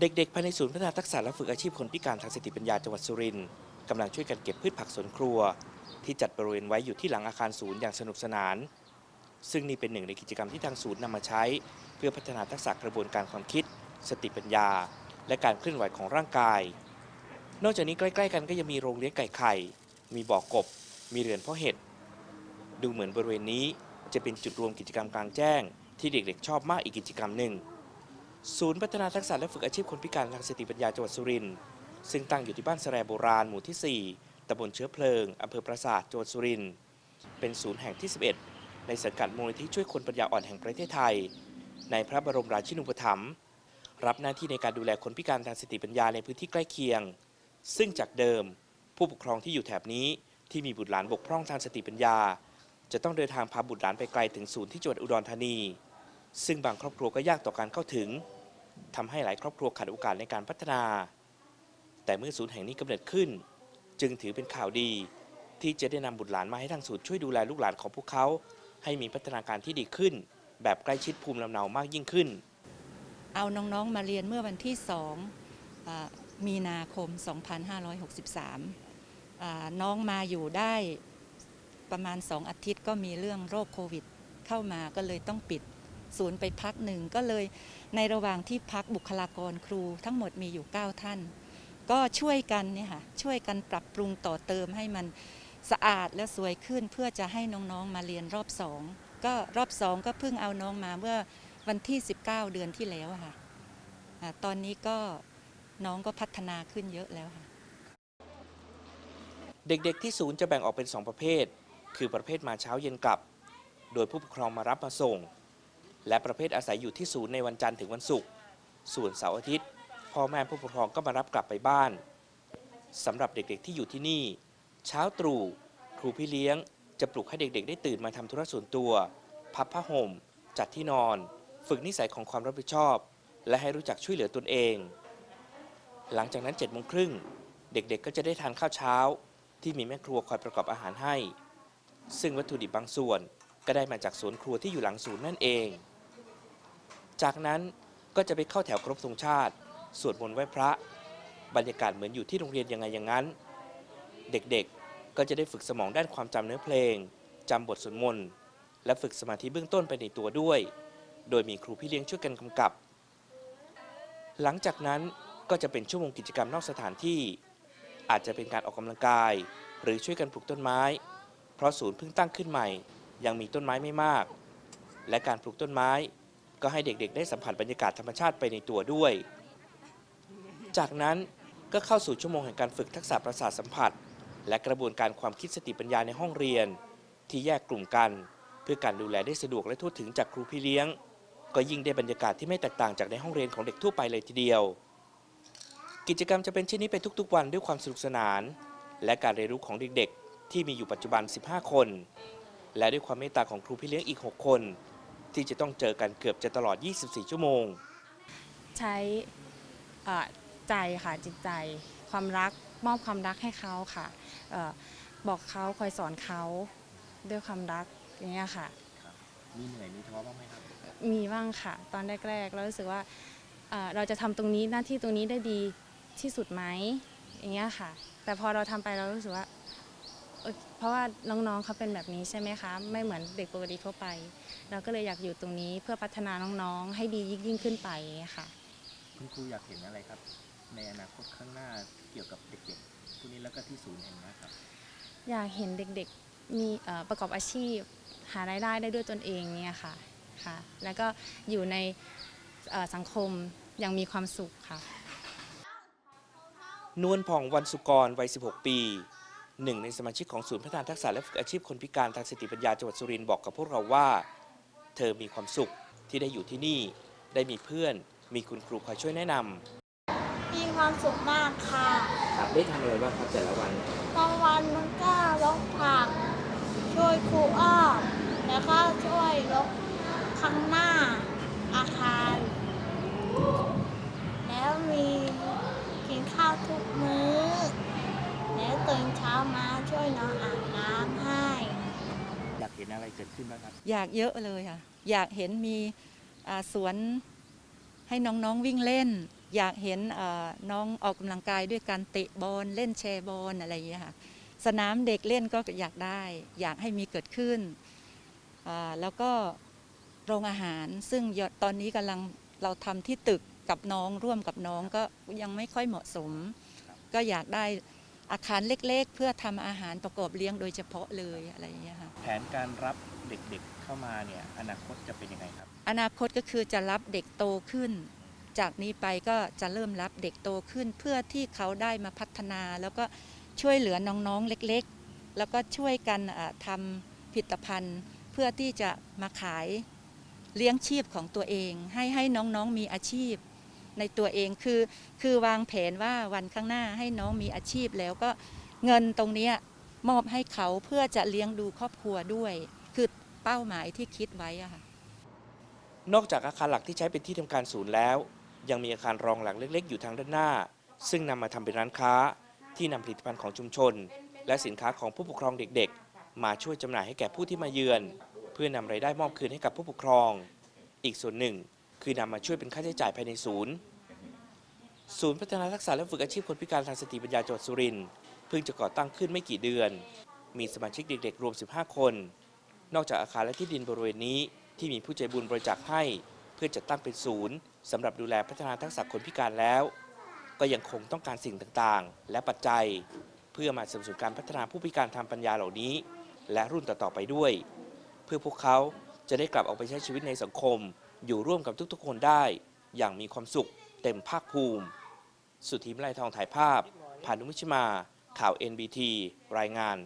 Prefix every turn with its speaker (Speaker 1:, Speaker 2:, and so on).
Speaker 1: เด็กๆ ภายในศูนย์พัฒนาทักษะและฝึกอาชีพคนพิการทางสติปัญญาจังหวัดสุรินทร์กำลังช่วยกันเก็บพืชผักสวนครัว ที่จัดบริเวณไว้อยู่ที่หลังอาคารศูนย์อย่างสนุกสนาน ซึ่งนี่เป็นหนึ่งในกิจกรรมที่ทางศูนย์นำมาใช้ เพื่อพัฒนาทักษะกระบวนการความคิด สติปัญญา และการเคลื่อนไหวของร่างกาย นอกจากนี้ใกล้ๆ กันก็ยังมีโรงเลี้ยงไก่ไข่ มีบ่อกบ มีเรือนเพาะเห็ดดูเหมือนบริเวณนี้จะเป็นจุดรวมกิจกรรมกลางแจ้ง ที่เด็กๆ ชอบมากอีกกิจกรรมหนึ่ง ศูนย์พัฒนาทักษะและฝึกอาชีพคนพิการทางสติปัญญาจังหวัดสุรินทร์ซึ่งตั้งอยู่ที่บ้านแสรโบราณหมู่ที่ 4ตำบลเชื้อเพลิงอำเภอปราสาทจังหวัดสุรินทร์เป็นศูนย์แห่งที่ 11 ในสังกัดมูลนิธิช่วยคนปัญญาอ่อนแห่งประเทศไทย ในพระบรมราชินูปถัมภ์รับหน้าที่ในการดูแลคนพิการทางสติปัญญาในพื้นที่ใกล้เคียง ซึ่งจากเดิม ผู้ปกครองที่อยู่แถบนี้ที่มีบุตรหลานบกพร่องทางสติปัญญา จะต้องเดินทางพาบุตรหลานไปไกลถึงศูนย์ที่จังหวัดอุดรธานี ซึ่งบางครอบครัวก็ยากต่อการเข้าถึง ทำให้หลายครอบครัวขาดโอกาสในการพัฒนา แต่เมื่อศูนย์แห่งนี้กำเนิดขึ้น จึงถือเป็นข่าวดี ที่จะได้นำบุตรหลานมาให้ทางศูนย์ช่วยดูแลลูกหลานของพวกเขา ให้มีพัฒนาการที่ดีขึ้น แบบใกล้ชิดภูมิลำเนามากยิ่งขึ้น
Speaker 2: เอาน้องๆมาเรียนเมื่อวันที่2อ่ามีนาคม 2563 น้องมาอยู่ได้ประมาณ 2 อาทิตย์ก็มีเรื่องโรคโควิด เข้ามาก็เลยต้องปิด ศูนย์ไปพักหนึ่งก็เลยในระหว่างที่พักบุคลากรครูทั้งหมดมีอยู่ 9 ท่าน ก็ช่วยกันเนี่ยค่ะช่วยกันปรับปรุงต่อเติมให้มันสะอาดและสวยขึ้นเพื่อจะให้น้องๆมาเรียนรอบสองก็รอบสองก็เพิ่งเอาน้องมาเมื่อวันที่ 19 เดือนที่แล้วค่ะตอนนี้ก็น้องก็พัฒนาขึ้นเยอะแล้วค่ะ
Speaker 1: เด็กๆที่ศูนย์จะแบ่งออกเป็น 2 ประเภท คือประเภทมาเช้าเย็นกลับ โดยผู้ปกครองมารับมาส่ง และประเภทอาศัยอยู่ที่ศูนย์ในวันจันทร์ถึงวันศุกร์ ส่วนเสาร์อาทิตย์ พ่อแม่ผู้ปกครองก็มารับกลับไปบ้านสำหรับเด็กๆที่อยู่ที่นี่ เช้าตรู่ครูพี่เลี้ยงจะปลุกให้เด็กๆ ได้ตื่นมาทำธุระส่วนตัว พับผ้าห่ม จัดที่นอน ฝึกนิสัยของความรับผิดชอบ และให้รู้จักช่วยเหลือตนเอง หลังจากนั้น7จ็ดโมงครึ่งเด็กๆ ก็จะได้ทานข้าวเช้า ที่มีแม่ครัวคอยประกอบอาหารให้ ซึ่งวัตถุดิบบางส่วนก็ได้มาจากสวนครัวที่อยู่หลังศูนย์นั่นเอง จากนั้นก็จะไปเข้าแถวครบธงชาติ สวดมนต์ไหว้พระ บรรยากาศเหมือนอยู่ที่โรงเรียนยังไงอย่างนั้น เด็กๆก็จะได้ฝึกสมองด้านความจำเนื้อเพลงจำบทสวดมนต์และฝึกสมาธิเบื้องต้นไปในตัวด้วย โดยมีครูพี่เลี้ยงช่วยกันกำกับ หลังจากนั้นก็จะเป็นชั่วโมงกิจกรรมนอกสถานที่ อาจจะเป็นการออกกำลังกาย หรือช่วยกันปลูกต้นไม้ เพราะศูนย์เพิ่งตั้งขึ้นใหม่ ยังมีต้นไม้ไม่มาก และการปลูกต้นไม้ ก็ให้เด็กๆ ได้สัมผัสบรรยากาศธรรมชาติไปในตัวด้วย จากนั้นก็เข้าสู่ชั่วโมงแห่งการฝึกทักษะประสาทสัมผัส และกระบวนการความคิดสติปัญญาในห้องเรียน ที่แยกกลุ่มกัน เพื่อการดูแลได้สะดวกและทั่วถึงจากครูพี่เลี้ยง ก็ยิ่งได้บรรยากาศที่ไม่แตกต่างจากในห้องเรียนของเด็กทั่วไปเลยทีเดียว กิจกรรมจะเป็นเช่นนี้ไปทุกๆ วันด้วยความสนุกสนาน และการเรียนรู้ของเด็กๆ ที่มีอยู่ปัจจุบัน 15 คน และด้วยความเมตตาของครูพี่เลี้ยงอีก 6 คน ที่จะต้องเจอกันเกือบจะตลอด 24 ชั่วโมง
Speaker 3: ใช้เอ่อใจค่ะจิตใจ ความรักมอบความรักให้เขาค่ะเออบอกเขาคอยสอนเขาด้วยความรักอย่างเงี้ยค่ะ
Speaker 1: มีเหนื่อยมีท้อบ้างไหมครับ
Speaker 3: มีบ้างค่ะ ตอนแรกๆเรารู้สึกว่าเอ่อเราจะทำตรงนี้หน้าที่ตรงนี้ได้ดีที่สุดไหมอย่างเงี้ยค่ะ แต่พอเราทำไปเรารู้สึกว่า เอ้ยเพราะว่าน้องๆเขาเป็นแบบนี้ใช่ไหมคะ ไม่เหมือนเด็กปกติทั่วไป เราก็เลยอยากอยู่ตรงนี้เพื่อพัฒนาน้องๆ ให้ดียิ่งๆขึ้นไปค่ะ
Speaker 1: คุณครูอยากเห็นอะไรครับ ในอนาคตข้างหน้าเกี่ยวกับเด็กๆพวกนี้แล้วก็ที่ศูนย์แห่งนี้ครับ
Speaker 3: อยากเห็นเด็กๆมีเอ่อประกอบอาชีพ หารายได้ได้ด้วยตนเองเนี่ยค่ะค่ะ แล้วก็อยู่ในเอ่อสังคมอย่างมีความสุขค่ะ
Speaker 1: นวลผ่องวันสุกรวัย 16 ปี หนึ่งในสมาชิกของศูนย์พัฒนาทักษะและฝึกอาชีพคนพิการทางสติปัญญาจังหวัดสุรินทร์บอกกับพวกเราว่า เธอมีความสุขที่ได้อยู่ที่นี่ ได้มีเพื่อน มีคุณครูคอยช่วยแนะน
Speaker 4: มีความสุขมากค่ะ
Speaker 1: ครับได้ทำอะไรบ้างครับแต่ละวัน
Speaker 4: บางวันมันก็ลกผัก ช่วยครูอ้อมแล้วก็ช่วยลกข้างหน้าอาคาร แล้วมีกินข้าวทุกมื้อ แล้วตื่นเช้ามาช่วยน้องอาบน้ำให้
Speaker 1: อยากเห็นอะไรเกิดขึ้นบ้างครับ
Speaker 2: อยากเยอะเลยค่ะ อยากเห็นมีอ่าสวนให้น้องๆวิ่งเล่น อยากเห็นเอ่อน้องออกกำลังกายด้วยการเตะบอลเล่นแชร์บอลอะไรอย่างเงี้ยค่ะ สนามเด็กเล่นก็อยากได้ อยากให้มีเกิดขึ้นอ่าแล้วก็โรงอาหารซึ่งตอนนี้กำลังเราทำที่ตึกกับน้องร่วมกับน้องก็ยังไม่ค่อยเหมาะสม ก็อยากได้ อาคารเล็กๆ เพื่อทำอาหารประกอบเลี้ยงโดยเฉพาะเลยอะไรอย่างเงี้ยค่ะ
Speaker 1: แผนการรับเด็กๆเข้ามาเนี่ยอนาคตจะเป็นยังไงครับ
Speaker 2: อนาคตก็คือจะรับเด็กโตขึ้น จากนี้ไปก็จะเริ่มรับเด็กโตขึ้น เพื่อที่เขาได้มาพัฒนา แล้วก็ช่วยเหลือน้องๆเล็กๆ แล้วก็ช่วยกันอ่าทำผลิตภัณฑ์ เพื่อที่จะมาขายเลี้ยงชีพของตัวเอง ให้ให้น้องๆมีอาชีพ ในตัวเองคือคือวางแผนว่าวันข้างหน้าให้น้องมีอาชีพแล้วก็เงินตรงนี้มอบให้เขาเพื่อจะเลี้ยงดูครอบครัวด้วย คือเป้าหมายที่คิดไว้อะค่ะ
Speaker 1: นอกจากอาคารหลักที่ใช้เป็นที่ทำการศูนย์แล้ว ยังมีอาคารรองหลังเล็กๆ อยู่ทางด้านหน้า ซึ่งนำมาทำเป็นร้านค้า ที่นำผลิตภัณฑ์ของชุมชน และสินค้าของผู้ปกครองเด็กๆ มาช่วยจำหน่ายให้แก่ผู้ที่มาเยือน เพื่อนำรายได้มอบคืนให้กับผู้ปกครอง อีกส่วนหนึ่ง คือนำมาช่วยเป็นค่าใช้จ่ายภายในศูนย์ ศูนย์พัฒนาทักษะและฝึกอาชีพคนพิการทางสติปัญญาจังหวัดสุรินทร์เพิ่งจะก่อตั้งขึ้นไม่กี่เดือน มีสมาชิกเด็กๆ รวม 15 คน นอกจากอาคารและที่ดินบริเวณนี้ที่มีผู้ใจบุญบริจาคให้ เพื่อจัดตั้งเป็นศูนย์สำหรับดูแลพัฒนาทักษะคนพิการแล้ว ก็ยังคงต้องการสิ่งต่างๆ และปัจจัย เพื่อมาสนับสนุนการพัฒนาผู้พิการทางปัญญาเหล่านี้ และรุ่นต่อๆไปด้วย เพื่อพวกเขาจะได้กลับออกไปใช้ชีวิตในสังคม อยู่ร่วมกับทุกๆ คนได้ อย่างมีความสุขเต็มภาคภูมิ สุธีมลายทองถ่ายภาพผ่านุมิชมา ข่าว NBT รายงาน